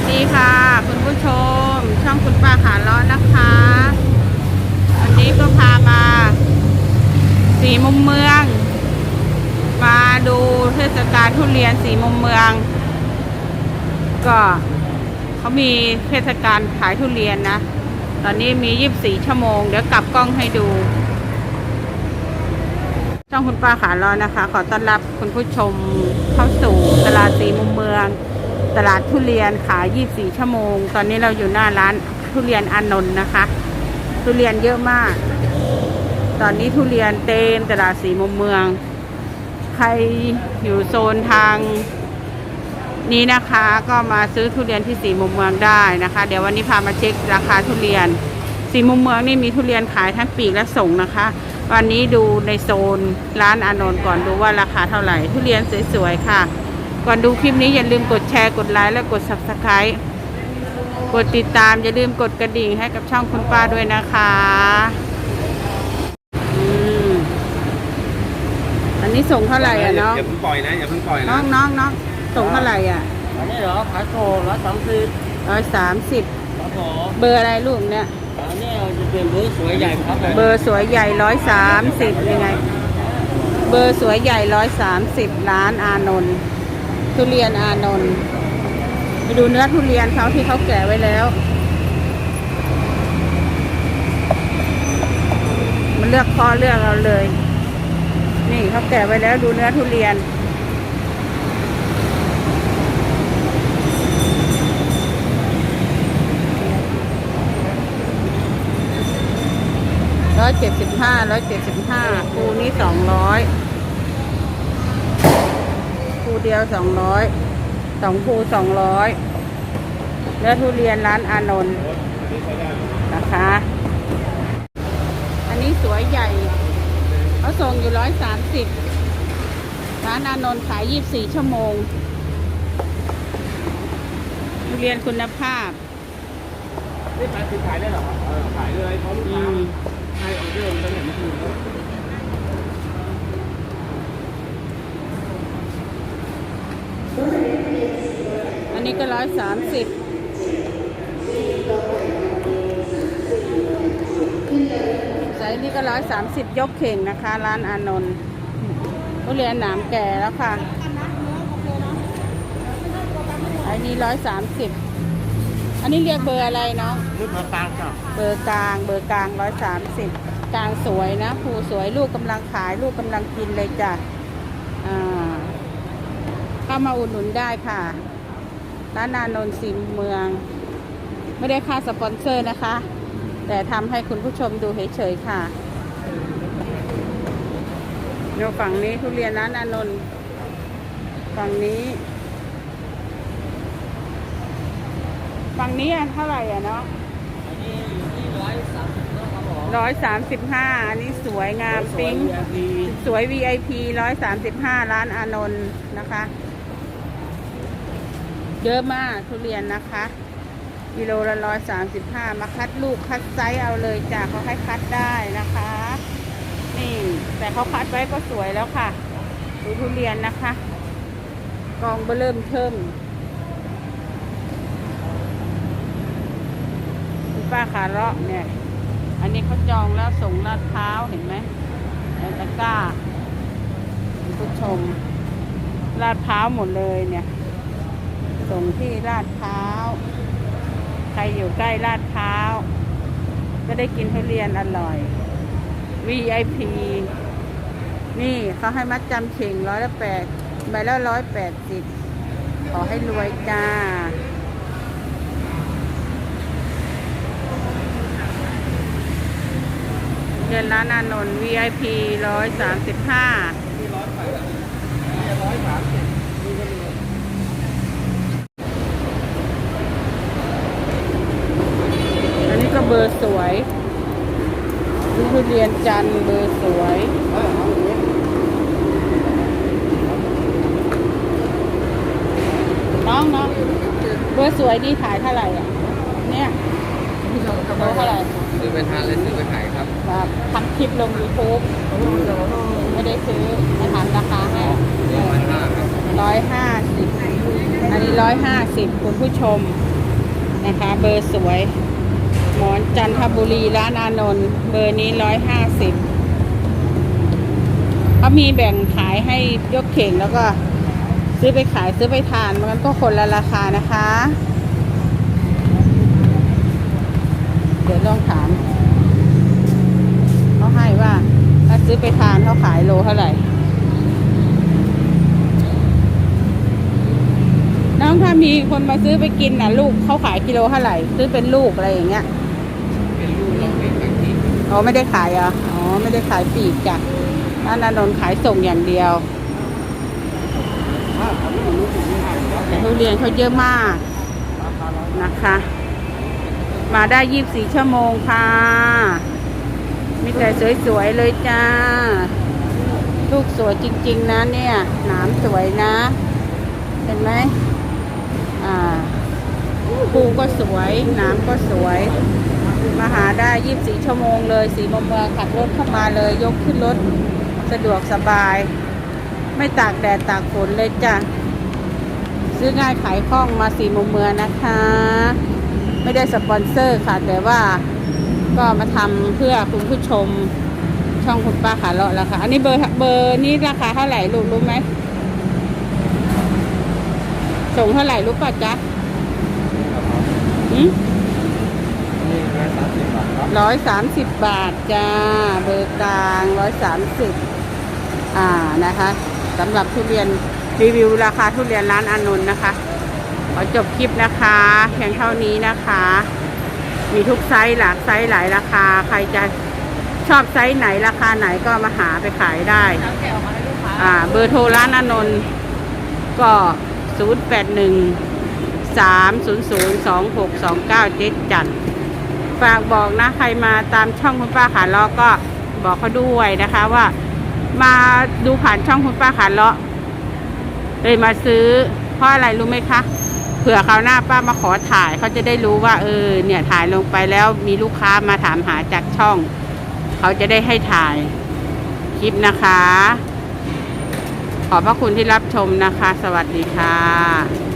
วัสดีค่ะ คุณผู้ชม ช่องคุณป้าขาล้อนะคะ วันนี้ก็พามา สีมุมเมือง มาดูเทศกาลทุเรียนสีมุมเมือง ก็เขามีเทศกาลขายทุเรียนนะ ตอนนี้มี24ชั่วโมง เดี๋ยวกลับกล้องให้ดู ช่องคุณป้าขาล้อนะคะ ขอต้อนรับคุณผู้ชมเข้าสู่ตลาดสี ตลาดทุเรียนขาย 24 ชั่วโมง ตอนนี้เราอยู่หน้าร้านทุเรียนอานนท์นะคะ ทุเรียนเยอะมาก ตอนนี้ทุเรียนเต็มตลาดสีมุมเมือง ใครอยู่โซนทางนี้นะคะก็มาซื้อทุเรียนที่สีมุมเมืองได้นะคะ เดี๋ยววันนี้พามาเช็คราคาทุเรียน สีมุมเมืองนี่มีทุเรียนขายทั้งปีกและส่งนะคะ วันนี้ดูในโซนร้านอานนท์ก่อนดูว่าราคาเท่าไหร่ ทุเรียนสวยๆค่ะ ก่อนดูคลิปนี้อย่าลืมกดแชร์กดไลค์และกด subscribe กดติดตามอย่าลืมกดกระดิ่งให้กับช่องคุณป้าด้วยนะคะอืมอันนี้ส่งเท่าไหร่อะน้องอย่าเพิ่งปล่อยนะอย่าเพิ่งปล่อยน้นะองน้องน้องส่งเท่าไหร่อะอันนี้เหรอขายโกร้อยสามสิบร้อยสามสิบครับผมเบอร์อะไรลูกเนี่ย อันนี้จะเป็นเบอร์สวยใหญ่ครับผมเบอร์สวยใหญ่ร้อยสามสิบยังไง เบอร์สวยใหญ่ร้อยสามสิบร้านอานนท์ ทุเรียนอานนท์ไปดูเนื้อทุเรียนเขาที่เขาแกะไว้แล้ว มันเลือกคอเลือกเราเลย นี่เขาแกะไว้แล้วดูเนื้อทุเรียนร้อยเจ็ดสิบห้าร้อยเจ็ดสิบห้าคูนี้สองร้อย คูเดียวสองร้อยสองคูสองร้อยเนื้อทุเรียนร้านอานนท์นะคะ อันนี้สวยใหญ่เขาส่งอยู่ร้อยสามสิบร้านอานนท์ขายยี่บสี่ชั่วโมง ทุเรียนคุณภาพนี่ขายคือขายได้เหรอเออขายเลยเพราะลูกค้าม ให้ออเดอร์มันตั้งแต่เมื่อคืนแล้ว อั นนี้ก็ร้อยสามสิบไซส์นี้ก็ร้อยสามสิบยกเข่งนะคะ ร้านอานนท์ทุเรียนหนามแก่แล้วค่ะอันนี้ร้อยสามสิบอันนี้เรียกเบอร์อะไรเนาะลูกมะพร้าวครับเบอร์กลางเบอร์กลางร้อยสามสิบกลางสวยนะผูสวยลูกกำลังขายลูกกำลังกินเลยจ้ะอ่าเข้ามาอุดหนุนได้ค่ะ ร้านนานนท์สิมเมือง ไม่ได้ค่าสปอนเซอร์นะคะ แต่ทำให้คุณผู้ชมดูเฉยๆค่ะเดี๋ยวฝั่งนี้ทุเรียนร้านอานนท์ฝั่งนี้ฝั่งนี้อะเท่าไหร่อะเนาะอันนี้อยู่ที่ร้อยสามสิบครับผมร้อยสามสิบห้าอันนี้สวยงามปิ๊งสวย VIP ร้อยสามสิบห้าร้านอานนท์นะคะ เยอะมากทุเรียนนะคะกิโลละร้อยสามสิบห้ามาคัดลูกคัดไซส์เอาเลยจ้ะเขาให้คัดได้นะคะ นี่ แต่เขาคัดไว้ก็สวยแล้วค่ะดูทุเรียนนะคะ กองเบอร์เริ่มเทิมคุณป้าขาเลาะเนี่ย อันนี้เขาจองแล้วส่งลาดพร้าเห็นไหมในตะกร้าคุณผู้ชมลาดพร้าหมดเลยเนี่ย ส่งที่ลาดพร้าว ใครอยู่ใกล้ลาดพร้าว ก็ได้กินทุเรียนอร่อย VIP นี่เขาให้มัดจำเข่งร้อยละแปดใบละร้อยแปดสิบขอให้รวยจ้าเดินร้านอานนท์ VIP ร้อยสามสิบห้าอันนี้ก็เบอร์สวยดูทุ เรียนจันทร์เบอร์สวยน้องน้องเบอร์สวยดีขายเท่าไหร่อะ เนี่ยเบอร์เท่าไหร่ซื้อไปทานและซื้อไปขายครับแบบทำคลิปลง YouTube ไม่ได้ซื้อมาถามราคาให้ร้อยห้าครับร้อยห้าสิบอันนี้ร้อยห้าสิบคุณผู้ชมนะคะ เบอร์สวย หมอนจันทบุรีร้านอานนท์เบอร์นี้ร้อยห้าสิบเขามีแบ่งขายให้ยกเข่งแล้วก็ ซื้อไปขายซื้อไปทานมันก็คนละราคานะคะ เดี๋ยวลองถามเขาให้ว่า ถ้าซื้อไปทานเขาขายโลเท่าไหร่ น้องถ้ามีคนมาซื้อไปกินนะลูกเขาขายกิโลเท่าไหร่ ซื้อเป็นลูกอะไรอย่างเงี้ย เป็นลูกเราเป็นแบบนี้ อ๋อไม่ได้ขายอะอ๋อไม่ได้ขายปีกจ้ะร้านอนนท์ขายส่งอย่างเดียวแต่ทุเรียนเขาเยอะมากนะคะ มาได้ยี่บสี่ชั่วโมงค่ะ มีแต่สวยๆเลยจ้า ลูกสวยจริง ๆ นะเนี่ย หนามสวยนะ เห็นไหมอ่าภูก็สวย หนามก็สวย มาหาได้ยี่บสี่ชั่วโมงเลย สีมมเมืองขับรถเข้ามาเลย ยกขึ้นรถสะดวกสบาย ไม่ตากแดดตากฝนเลยจ้ะ ซื้อง่ายขายคล่องมาสี่มุมเมืองนะคะ ไม่ได้สปอนเซอร์ค่ะ แต่ว่าก็มาทำเพื่อคุณผู้ชมช่องคุณป้าขาเลาะแล้วค่ะ อันนี้เบอร์เบอร์นี้ราคาเท่าไหร่ลูกรู้ไหม ส่งเท่าไหร่รู้ป่ะจ๊ะอืม นี่ร้อยสามสิบบาทค ร้อยสามสิบบาทจ้า เบอร์กลางร้อยสามสิบอ่านะคะสำหรับทุเรียนรีวิวราคาทุเรียนร้านอานนท์นะคะ ขอจบคลิปนะคะเพียงเท่านี้นะคะ มีทุกไซส์หลากไซส์หลายราคา ใครจะชอบไซส์ไหนราคาไหนก็มาหาไปขายได้อ่าเบอร์โทรร้านอานนท์ก็ 0 8 1 3 0 0 2 6 2 9เจ็ดจันทร์ ฝากบอกนะใครมาตามช่องคุณป้าขาเลาะก็บอกเขาด้วยนะคะว่า มาดูผ่านช่องคุณป้าขาเลาะเลยมาซื้อเพราะอะไรรู้ไหมคะเผื่อคราวหน้าป้ามาขอถ่ายเขาจะได้รู้ว่า เออ เนี่ยถ่ายลงไปแล้วมีลูกค้ามาถามหาจากช่อง เขาจะได้ให้ถ่ายคลิปนะคะ ขอบพระคุณที่รับชมนะคะ สวัสดีค่ะ